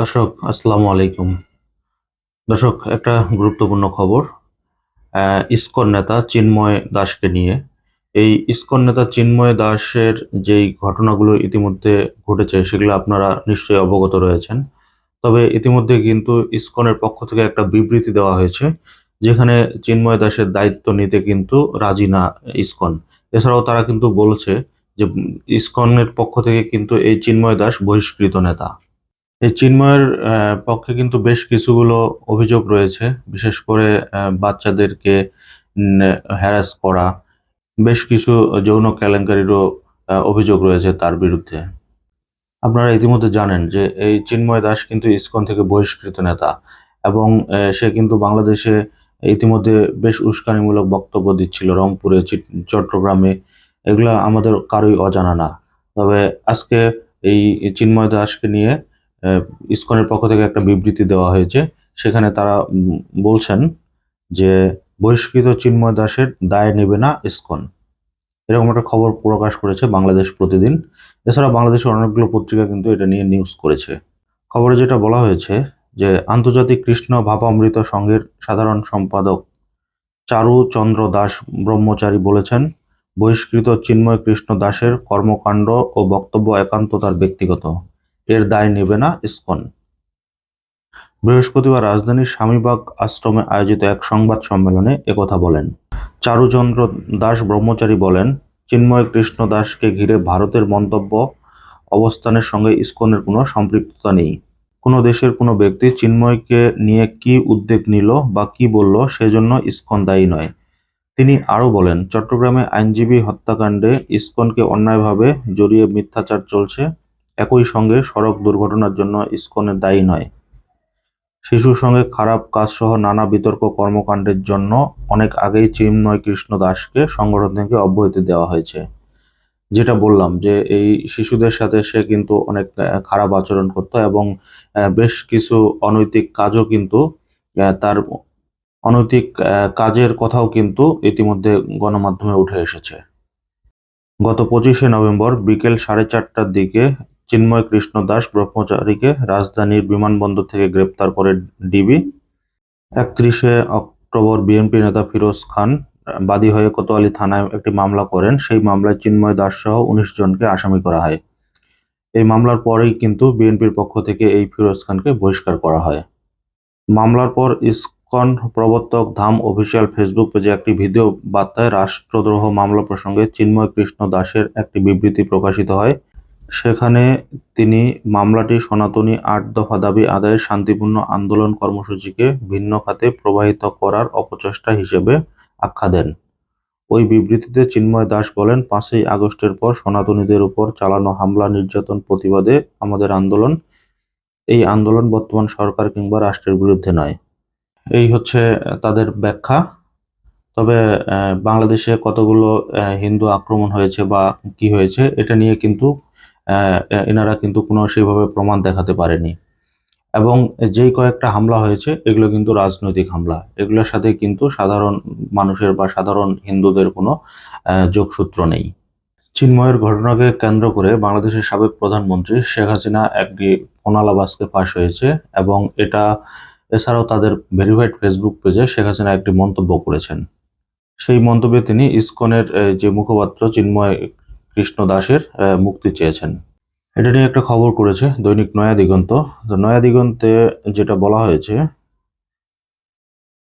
দর্শক, আসসালামু আলাইকুম। দর্শক, একটা গুরুত্বপূর্ণ খবর ইসকন নেতা চিন্ময় দাসকে নিয়ে। এই ইস্কন নেতা চিন্ময় দাসের যেই ঘটনাগুলো ইতিমধ্যে ঘটেছে, সেগুলো আপনারা নিশ্চয়ই অবগত রয়েছেন। তবে ইতিমধ্যে কিন্তু ইস্কনের পক্ষ থেকে একটা বিবৃতি দেওয়া হয়েছে, যেখানে চিন্ময় দাসের দায়িত্ব নিতে কিন্তু রাজি না ইস্কন। এছাড়াও তারা কিন্তু বলছে যে, ইস্কনের পক্ষ থেকে কিন্তু এই চিন্ময় দাস বহিষ্কৃত নেতা। এই চিন্ময়ের পক্ষে কিন্তু বেশ কিছুগুলো অভিযোগ রয়েছে। বিশেষ করে বাচ্চাদেরকে হ্যারাস করা, বেশ কিছু যৌন কেলেঙ্কারিরও অভিযোগ রয়েছে তার বিরুদ্ধে। আপনারা ইতিমধ্যে জানেন যে এই চিন্ময় দাস কিন্তু ইসকন থেকে বহিষ্কৃত নেতা এবং সে কিন্তু বাংলাদেশে ইতিমধ্যে বেশ উস্কানিমূলক বক্তব্য দিচ্ছিল রংপুরে চট্টগ্রামে। এগুলা আমাদের কারোই অজানা না। তবে আজকে এই চিন্ময় দাসকে নিয়ে ইসকনের পক্ষ থেকে একটা বিবৃতি দেওয়া হয়েছে। সেখানে তারা বলছেন যে বহিষ্কৃত চিন্ময় দাসের দায় নেবে না ইসকন। এরকম একটা খবর প্রকাশ করেছে বাংলাদেশ প্রতিদিন। এছাড়া বাংলাদেশের অনেকগুলো পত্রিকা কিন্তু এটা নিয়ে নিউজ করেছে। খবরে যেটা বলা হয়েছে যে আন্তর্জাতিক কৃষ্ণ ভাবামৃত সংঘের সাধারণ সম্পাদক চারু চন্দ্র দাস ব্রহ্মচারী বলেছেন, বহিষ্কৃত চিন্ময় কৃষ্ণ দাসের কর্মকাণ্ড ও বক্তব্য একান্ত তার ব্যক্তিগত। এর দায় নেবে না ইসকন। বৃহস্পতিবার রাজধানীর স্বামীবাগ আশ্রমে আয়োজিত এক সংবাদ সম্মেলনে একথা বলেন। চারুচন্দ্র দাস ব্রহ্মচারী বলেন, চিন্ময় কৃষ্ণ দাসকে ঘিরে ভারতের মন্তব্য, অবস্থানের সঙ্গে ইসকনের কোনো সম্পৃক্ততা নেই। কোনো দেশের কোনো ব্যক্তি চিন্ময়কে নিয়ে কি উদ্যোগ নিল বা কি বলল সেজন্য ইসকন দায়ী নয়। তিনি আরও বলেন, চট্টগ্রামে আইনজীবী হত্যাকাণ্ডে ইসকনকে অন্যায়ভাবে জড়িয়ে মিথ্যাচার চলছে। একই সঙ্গে সড়ক দুর্ঘটনার জন্য ইসকনের দায়ী নয়। শিশুর সঙ্গে খারাপ কাজসহ নানা বিতর্ক কর্মকাণ্ডের জন্য অনেক আগেই চিন্ময় কৃষ্ণ দাসকে সংগঠন থেকে অব্যাহতি দেওয়া হয়েছে। যেটা বললাম যে এই শিশুদের সাথে সে কিন্তু অনেক খারাপ আচরণ করতো এবং বেশ কিছু অনৈতিক কাজও কিন্তু তার অনৈতিক কাজের কথাও কিন্তু ইতিমধ্যে গণমাধ্যমে উঠে এসেছে। গত পঁচিশে নভেম্বর বিকেল সাড়ে চারটার দিকে চিন্ময় কৃষ্ণ দাস ব্রহ্মচারীকে রাজধানীর বিমানবন্দর থেকে গ্রেপ্তার করে ডিবি। একত্রিশে অক্টোবর বিএনপি নেতা ফিরোজ খান বাদী হয়ে কোতোয়ালি থানায় একটি মামলা করেন। সেই মামলায় চিন্ময় দাস সহ উনিশ জনকে আসামি করা হয়। এই মামলার পরেই কিন্তু বিএনপির পক্ষ থেকে এই ফিরোজ খানকে বহিষ্কার করা হয়। মামলার পর ইসকন প্রবর্তক ধাম অফিসিয়াল ফেসবুক পেজে একটি ভিডিও বার্তায় রাষ্ট্রদ্রোহ মামলা প্রসঙ্গে চিন্ময় কৃষ্ণ দাসের একটি বিবৃতি প্রকাশিত হয়। সেখানে তিনি মামলাটি সনাতনী আট দফা দাবি আদায়ের শান্তিপূর্ণ আন্দোলন কর্মসূচিকে ভিন্ন খাতে প্রবাহিত করার অপচেষ্টা হিসেবে আখ্যা দেন। ওই বিবৃতিতে চিন্ময় দাস বলেন, পাঁচই আগস্টের পর সনাতনীদের উপর চালানো হামলা, নির্যাতন, প্রতিবাদে আমাদের আন্দোলন, এই আন্দোলন বর্তমান সরকার কিংবা রাষ্ট্রের বিরুদ্ধে নয়। এই হচ্ছে তাদের ব্যাখ্যা। তবে বাংলাদেশে কতগুলো হিন্দু আক্রমণ হয়েছে বা কি হয়েছে, এটা নিয়ে কিন্তু এনারা কিন্তু কোনো সেইভাবে প্রমাণ দেখাতে পারেনি। এবং যেই কয়েকটা হামলা হয়েছে, এগুলো কিন্তু রাজনৈতিক হামলা। এগুলোর সাথে কিন্তু সাধারণ মানুষের বা সাধারণ হিন্দুদের কোনো যোগসূত্র নেই। চিন্ময়ের ঘটনাকে কেন্দ্র করে বাংলাদেশের সাবেক প্রধানমন্ত্রী শেখ হাসিনা একটি ফোনালাবাসকে ফাঁস হয়েছে এবং এটা এছাড়াও তাদের ভেরিফাইড ফেসবুক পেজে শেখ হাসিনা একটি মন্তব্য করেছেন। সেই মন্তব্যে তিনি ইসকনের যে মুখপাত্র, চিন্ময় কৃষ্ণ দাসের মুক্তি চেয়েছেন। এটা নিয়ে একটা খবর করেছে দৈনিক নয়া দিগন্ত। নয়া দিগন্তে যেটা বলা হয়েছে,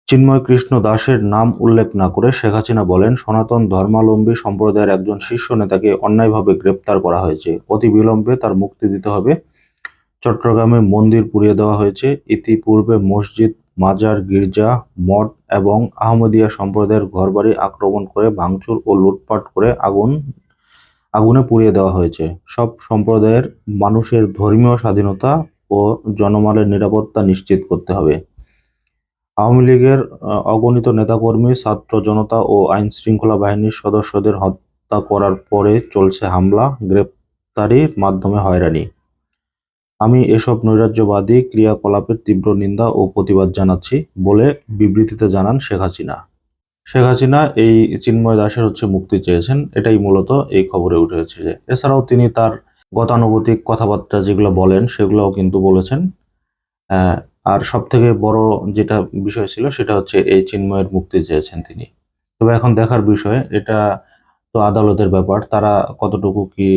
চিন্ময় কৃষ্ণ দাসের নাম উল্লেখ না করে শেখ হাসিনা বলেন, সনাতন ধর্মাবলম্বী সম্প্রদায়ের একজন শীর্ষ নেতাকে অন্যায়ভাবে গ্রেপ্তার করা হয়েছে। অতি বিলম্বে তার মুক্তি দিতে হবে। চট্টগ্রামে মন্দির পুড়িয়ে দেওয়া হয়েছে। ইতিপূর্বে মসজিদ, মাজার, গির্জা, মঠ এবং আহমদিয়া সম্প্রদায়ের ঘরবাড়ি আক্রমণ করে ভাঙচুর ও লুটপাট করে আগুন আগুনে পুড়িয়ে দেওয়া হয়েছে। সব সম্প্রদায়ের মানুষের ধর্মীয় স্বাধীনতা ও জনমালের নিরাপত্তা নিশ্চিত করতে হবে। আওয়ামী লীগের অগণিত নেতাকর্মী, ছাত্র জনতা ও আইন শৃঙ্খলা বাহিনীর সদস্যদের হত্যা করার পরে চলছে হামলা গ্রেপ্তারির মাধ্যমে হয়রানি। আমি এসব নৈরাজ্যবাদী ক্রিয়াকলাপের তীব্র নিন্দা ও প্রতিবাদ জানাচ্ছি বলে বিবৃতিতে জানান শেখ হাসিনা। শেখ হাসিনা এই চিন্ময় দাসের হচ্ছে মুক্তি চেয়েছেন, এটাই মূলত এই খবরে উঠে এসেছে এছাড়াও তিনি তার গতানুগতিক কথাবার্তা যেগুলো বলেন সেগুলোও কিন্তু বলেছেন। আর সব থেকে বড় যেটা বিষয় ছিল সেটা হচ্ছে এই চিন্ময়ের মুক্তি চেয়েছেন তিনি। তবে এখন দেখার বিষয়, এটা তো আদালতের ব্যাপার, তারা কতটুকু কি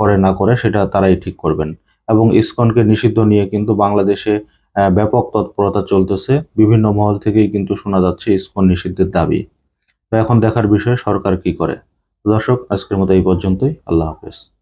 করে না করে সেটা তারাই ঠিক করবেন। এবং ইসকনকে নিষিদ্ধ নিয়ে কিন্তু বাংলাদেশে ব্যাপক তৎপরতা চলতেছে। বিভিন্ন মহল থেকেই কিন্তু শোনা যাচ্ছে ইসকন নিষিদ্ধের দাবি। তো এখন দেখার বিষয় সরকার কি করে। দর্শক, আজকের মতো এই পর্যন্তই। আল্লাহ হাফেজ।